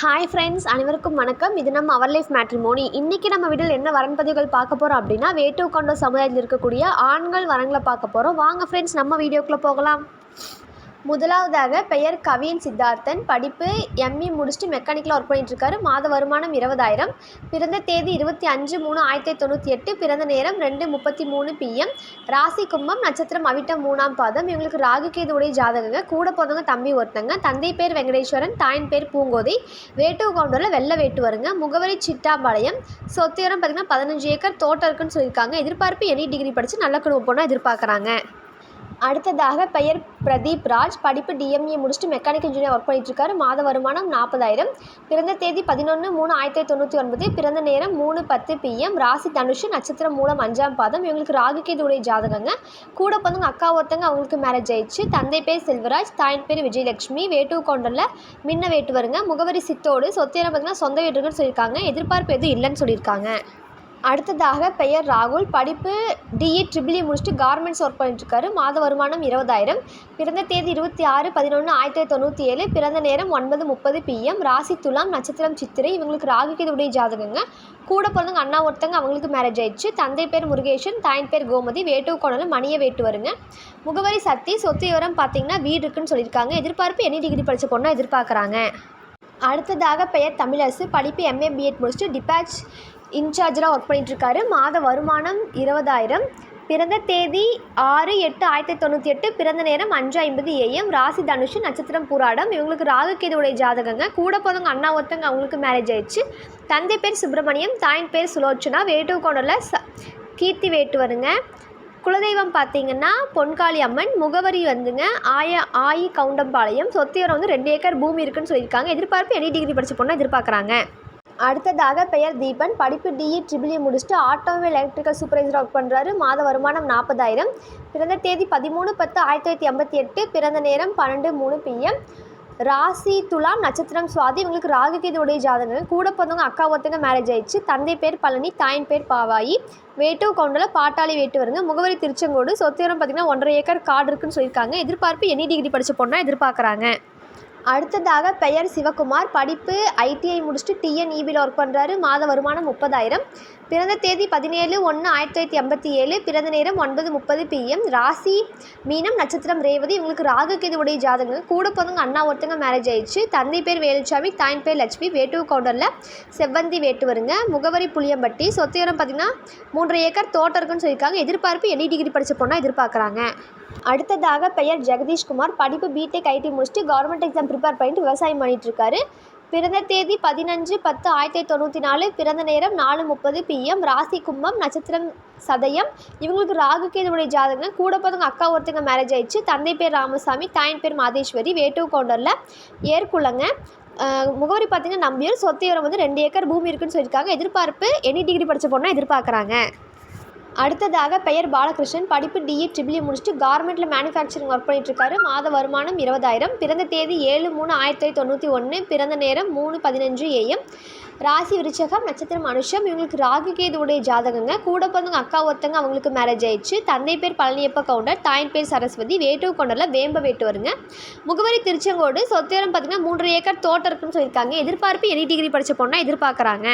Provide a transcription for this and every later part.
Hi friends அனைவருக்கும் வணக்கம். இது நம்ம அவர் லைஃப் மேட்ரிமோனி இன்றைக்கி நம்ம வீட்டில் என்ன வரன்பதிவுகள் பார்க்க போகிறோம் அப்படின்னா வேட்டு கொண்ட சமுதாயத்தில் இருக்கக்கூடிய ஆண்கள் வரங்களை பார்க்க போகிறோம் வாங்க ஃப்ரெண்ட்ஸ் நம்ம வீடியோக்குள்ளே போகலாம். முதலாவதாக பெயர் கவியன் சித்தார்த்தன். படிப்பு எம்இ முடிச்சுட்டு மெக்கானிக்கில் ஒர்க் பண்ணிட்டு இருக்காரு மாத வருமானம் இருபதாயிரம். பிறந்த தேதி இருபத்தி அஞ்சு மூணு ஆயிரத்தி தொண்ணூற்றி எட்டு. பிறந்த நேரம் ரெண்டு முப்பத்தி மூணு பிஎம் ராசி கும்பம் நட்சத்திரம் அவிட்டம் மூணாம் பாதம். இவங்களுக்கு ராகு கேதுவுடைய ஜாதகங்க. கூட பிறந்தவங்க தம்பி ஒருத்தங்க. தந்தை பேர் வெங்கடேஸ்வரன் தாயின் பேர் பூங்கோதை. வேட்டு கவுண்டரில் வெள்ளை வேட்டு வருங்க. முகவரி சிட்டாம்பாளையம். சொத்திரம் பார்த்திங்கன்னா பதினஞ்சு ஏக்கர் தோட்டம் இருக்குன்னு சொல்லியிருக்காங்க. எதிர்பார்ப்பு எனி டிகிரி படித்து நல்ல குடும்பம் பொண்ணாக எதிர்பார்க்குறாங்க. அடுத்ததாக பெயர் பிரதீப் ராஜ். படிப்பு டிஎம்ஏ முடிச்சுட்டு மெக்கானிக் இன்ஜினியர் ஒர்க் பண்ணிட்டு இருக்காரு மாத வருமானம் நாற்பதாயிரம். பிறந்த தேதி பதினொன்று மூணு ஆயிரத்தி தொண்ணூற்றி ஒன்பது. பிறந்த நேரம் மூணு பத்து பிஎம் ராசி தனுஷு நட்சத்திரம் மூலம் அஞ்சாம் பாதம். இவங்களுக்கு ராகுகேதுடைய ஜாதகங்க. கூட பிறந்தவங்க அக்கா ஒருத்தங்க அவங்களுக்கு மேரேஜ் ஆயிடுச்சு. தந்தை பேர் செல்வராஜ் தாயின் பேர் விஜயலட்சுமி. வேட்டு கொண்டரில் மின்ன வேட்டு வருங்க முகவரி சித்தோடு. சொத்தேரம் பார்த்தீங்கன்னா சொந்த வீட்டுக்குன்னு சொல்லியிருக்காங்க. எதிர்பார்ப்பு எதுவும் இல்லைன்னு சொல்லியிருக்காங்க. அடுத்ததாக பெயர் ராகுல். படிப்பு டிஇ ட்ரிபிள்இ e முடிச்சுட்டு கார்மெண்ட்ஸ் ஒர்க் பண்ணிட்டுருக்காரு. மாத வருமானம் இருபதாயிரம். பிறந்த தேதி இருபத்தி ஆறு பதினொன்று ஆயிரத்தி தொள்ளாயிரத்தி தொண்ணூற்றி ஏழு. பிறந்த நேரம் ஒன்பது முப்பது பிஎம் ராசி துலாம் நட்சத்திரம் சித்திரை. இவங்களுக்கு ராகுகேதுடைய ஜாதகங்க. கூட பிறந்தவங்க அண்ணா ஒருத்தங்க அவங்களுக்கு மேரேஜ் ஆயிடுச்சு. தந்தை பேர் முருகேஷன் தாயின் பேர் கோமதி. வேட்டு கோணலும் மணிய வேட்டு வருங்க முகவரி சக்தி சொத்து விவரம் பார்த்தீங்கன்னா வீடு இருக்குன்னு சொல்லியிருக்காங்க. எதிர்பார்ப்பு எனி டிகிரி படித்த பொண்ணாக எதிர்பார்க்குறாங்க. அடுத்ததாக பெயர் தமிழரசு. படிப்பு எம்ஏ பிஎட் முடிச்சுட்டு டிபாச் இன்சார்ஜராக ஒர்க் பண்ணிகிட்ருக்காரு மாத வருமானம் இருபதாயிரம். பிறந்த தேதி ஆறு எட்டு ஆயிரத்தி தொண்ணூற்றி எட்டு. பிறந்த நேரம் அஞ்சு ஐம்பது ஏஎம் ராசி தனுஷு நட்சத்திரம் பூராடம். இவங்களுக்கு ராகுகேதுவுடைய ஜாதகங்க. கூட பிறந்தவங்க அண்ணா ஒருத்தவங்க அவங்களுக்கு மேரேஜ் ஆயிடுச்சு. தந்தை பேர் சுப்பிரமணியம் தாயின் பேர் சுலோச்சனா. வேட்டு கோணரில் ச கீர்த்தி வேட்டு வருங்க குலதெய்வம் பார்த்தீங்கன்னா பொன்காளி அம்மன் முகவரி வந்துங்க. ஆய ஆயி கவுண்டம்பாளையம். சொத்தியோரம் வந்து ரெண்டு ஏக்கர் பூமி இருக்குன்னு சொல்லியிருக்காங்க. எதிர்பார்ப்பு எனி டிகிரி படித்த பொண்ணை எதிர்பார்க்குறாங்க. அடுத்ததாக பெயர் தீபன். படிப்பு டிஇ ட்ரிபிள்இ e முடிச்சுட்டு ஆட்டோமொபைல் எலக்ட்ரிக்கல் சூப்பர்வைசர் ஒர்க் பண்ணுறாரு மாத வருமானம் நாற்பதாயிரம். பிறந்த தேதி பதிமூணு பத்து ஆயிரத்தி தொள்ளாயிரத்தி எண்பத்தி எட்டு. பிறந்த நேரம் பன்னெண்டு மூணு பிஎம் ராசி துலாம் நட்சத்திரம் சுவாதி. இவங்களுக்கு ராகுகேதுடைய ஜாதகங்கள் கூட பிறந்தவங்க அக்கா ஒருத்தங்க மேரேஜ் ஆயிடுச்சு. தந்தை பேர் பழனி தாயின் பேர் பாவாயி. வேட்டு கவுண்டில் பாட்டாளி வேட்டு வருங்க. முகவரி திருச்செங்கோடு. சொத்திரம் பார்த்திங்கன்னா ஒன்றரை ஏக்கர் காடு இருக்குன்னு சொல்லியிருக்காங்க. எதிர்பார்ப்பு எனி டிகிரி படித்த பொண்ணாக எதிர்பார்க்குறாங்க. அடுத்ததாக பெயர் சிவகுமார். படிப்பு ஐடிஐ முடிச்சுட்டு டிஎன்இபியில் ஒர்க் பண்ணுறாரு மாத வருமானம் முப்பதாயிரம். பிறந்த தேதி பதினேழு ஒன்று ஆயிரத்தி தொள்ளாயிரத்தி எண்பத்தி ஏழு பிறந்த நேரம் ஒன்பது முப்பது பிஎம் ராசி மீனம் நட்சத்திரம் ரேவதி இவங்களுக்கு ராகுகேதுவுடைய ஜாதகங்கள். கூட பிறந்தவங்க அண்ணா ஒருத்தங்க மேரேஜ் ஆயிடுச்சு. தந்தை பேர் வேலுச்சாமி தாயின் பேர் லட்சுமி வேட்டு கவுண்டரில் செவ்வந்தி வேட்டு வருங்க முகவரி புளியம்பட்டி. சொத்தியோரம் பார்த்திங்கன்னா மூன்றரை ஏக்கர் தோட்டம் இருக்குன்னு சொல்லியிருக்காங்க. எதிர்பார்ப்பு எனி டிகிரி படித்த பொண்ணாக எதிர்பார்க்குறாங்க. அடுத்ததாக பெயர் ஜெகதீஷ்குமார். படிப்பு பிடெக் ஐடி முடிச்சுட்டு கவர்மெண்ட் எக்ஸாம் ப்ரிப்பேர் பண்ணிட்டு விவசாயம் பண்ணிட்டு இருக்காரு. பிறந்த தேதி பதினஞ்சு பத்து ஆயிரத்தி தொண்ணூற்றி நாலு பிறந்த நேரம் நாலு முப்பது பிஎம் ராசி கும்பம் நட்சத்திரம் சதயம். இவங்களுக்கு ராகுகேதுடைய ஜாதகம் கூட பிறந்தவங்க அக்கா ஒருத்தங்க மேரேஜ் ஆயிடுச்சு. தந்தை பேர் ராமசாமி தாயின் பேர் மாதேஸ்வரி வேட்டு கவுண்டரில் ஏற்குள்ளங்க முகவரி பார்த்தீங்கன்னா நம்பியூர் சொத்து உரம் வந்து ரெண்டு ஏக்கர் பூமி இருக்குன்னு சொல்லியிருக்காங்க. எதிர்பார்ப்பு எனி டிகிரி படித்த பொண்ணாக எதிர்பார்க்குறாங்க? அடுத்ததாக பெயர் பாலகிருஷ்ணன். படிப்பு டிஇ ட்ரிபிள்இ e முடிச்சுட்டு கார்மெண்ட்டில் மேனுஃபேக்சரிங் ஒர்க் பண்ணிட்டுருக்காரு. மாத வருமானம் இருபதாயிரம். பிறந்த தேதி ஏழு மூணு ஆயிரத்தி தொள்ளாயிரத்தி தொண்ணூற்றி ஒன்று பிறந்த நேரம் மூணு பதினஞ்சு ஏஎம் ராசி விருச்சகம் நட்சத்திரம் அனுஷம். இவங்களுக்கு ராகு கேதுவுடைய ஜாதகங்க. கூட பிறந்தவங்க அக்கா ஒருத்தங்க அவங்களுக்கு மேரேஜ் ஆயிடுச்சு. தந்தை பேர் பழனியப்ப கவுண்டர். தாயின் பேர் சரஸ்வதி. வேட்டு கொண்டரில் வேம்ப வேட்டு வருங்க முகவரி திருச்செங்கோடு சொத்திரம் பார்த்திங்கன்னா மூன்று ஏக்கர் தோட்டம் இருக்குன்னு சொல்லியிருக்காங்க. எதிர்பார்ப்பு எனி டிகிரி படித்த பொண்ணாக எதிர்பார்க்குறாங்க.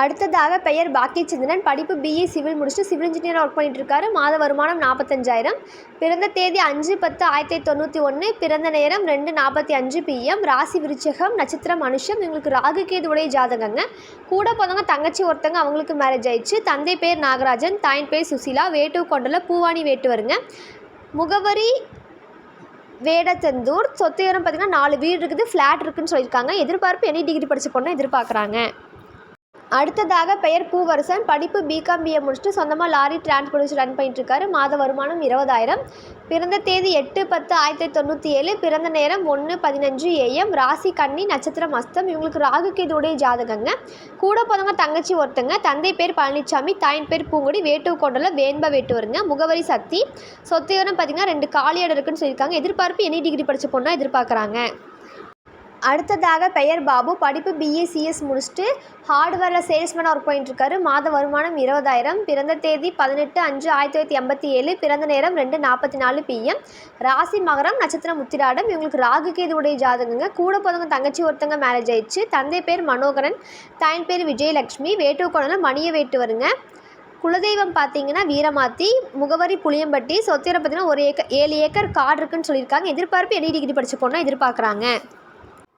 அடுத்ததாக பெயர் பாக்கியச்சந்திரன். படிப்பு பிஇ சிவில் முடிச்சுட்டு சிவில் இன்ஜினியராக ஒர்க் பண்ணிட்டு இருக்காரு. மாத வருமானம் நாற்பத்தஞ்சாயிரம் பிறந்த தேதி அஞ்சு பத்து ஆயிரத்தி தொண்ணூற்றி ஒன்று பிறந்த நேரம் ரெண்டு நாற்பத்தி அஞ்சு பிஎம் ராசி விருச்சகம் நட்சத்திரம் மனுஷம். இவங்களுக்கு ராகுகேதுவுடைய ஜாதகங்க. கூட பிறந்தவங்க தங்கச்சி ஒருத்தங்க அவங்களுக்கு மேரேஜ் ஆயிடுச்சு. தந்தை பேர் நாகராஜன் தாயின் பேர் சுசிலா வேட்டு கொண்டல பூவாணி வேட்டு வருங்க முகவரி வேடத்தந்தூர். சொத்து உயரம் பார்த்திங்கன்னா நாலு வீடு இருக்குது ஃப்ளாட் இருக்குன்னு சொல்லியிருக்காங்க. எதிர்பார்ப்பு எனி டிகிரி படித்த பொண்ணை எதிர்பார்க்குறாங்க. அடுத்ததாக பெயர் பூவரசன் படிப்பு பிகாம் பிஏ முடிச்சுட்டு சொந்தமாக லாரி டிரான்ஸ்போர்ட் வச்சு ரன் பண்ணிட்டு இருக்காரு மாத வருமானம் இருபதாயிரம். பிறந்த தேதி எட்டு பத்து ஆயிரத்தி தொண்ணூற்றி ஏழு. பிறந்த நேரம் ஒன்று பதினஞ்சு ஏஎம் ராசி கன்னி நட்சத்திரம் அஸ்தம். இவங்களுக்கு ராகு கேதுடைய ஜாதகங்க. கூட பிறந்தவங்க தங்கச்சி ஒருத்தங்க. தந்தை பேர் பழனிசாமி தாயின் பேர் பூங்குடி. வேட்டு கொண்டல வேண்ப வேட்டு வருங்க முகவரி சக்தி. சொத்து விவரம் பார்த்திங்கன்னா ரெண்டு காலியாடு இருக்குன்னு சொல்லியிருக்காங்க. எதிர்பார்ப்பு எனி டிகிரி படித்த பொண்ணாக எதிர்பார்க்குறாங்க. அடுத்ததாக பெயர் பாபு. படிப்பு பிஏசிஎஸ் முடிச்சுட்டு ஹார்ட்வேரில் சேல்ஸ்மேனாக ஒர்க் பண்ணிட்டுருக்காரு மாத வருமானம் இருபதாயிரம். பிறந்த தேதி பதினெட்டு அஞ்சு ஆயிரத்தி தொள்ளாயிரத்தி எண்பத்தி ஏழு. பிறந்த நேரம் ரெண்டு நாற்பத்தி நாலு பிஎம் ராசி மகரம் நட்சத்திரம் உத்திராடம். இவங்களுக்கு ராகு கேதுவுடைய ஜாதகங்க. கூட பிறந்த தங்கச்சி ஒருத்தங்க மேரேஜ் ஆயிடுச்சு. தந்தை பேர் மனோகரன். தாயின் பேர் விஜயலட்சுமி. வேட்டுகோணனால் மணிய வேட்டு வருங்க குலதெய்வம் பார்த்தீங்கன்னா வீரமாத்தி முகவரி புளியம்பட்டி சொத்திர பார்த்தீங்கன்னா ஒரு ஏக்கர் ஏழு ஏக்கர் காடு இருக்குன்னு சொல்லியிருக்காங்க. எதிர்பார்ப்பு எனி டிகிரி படிச்ச பொண்ணை எதிர்பார்க்குறாங்க.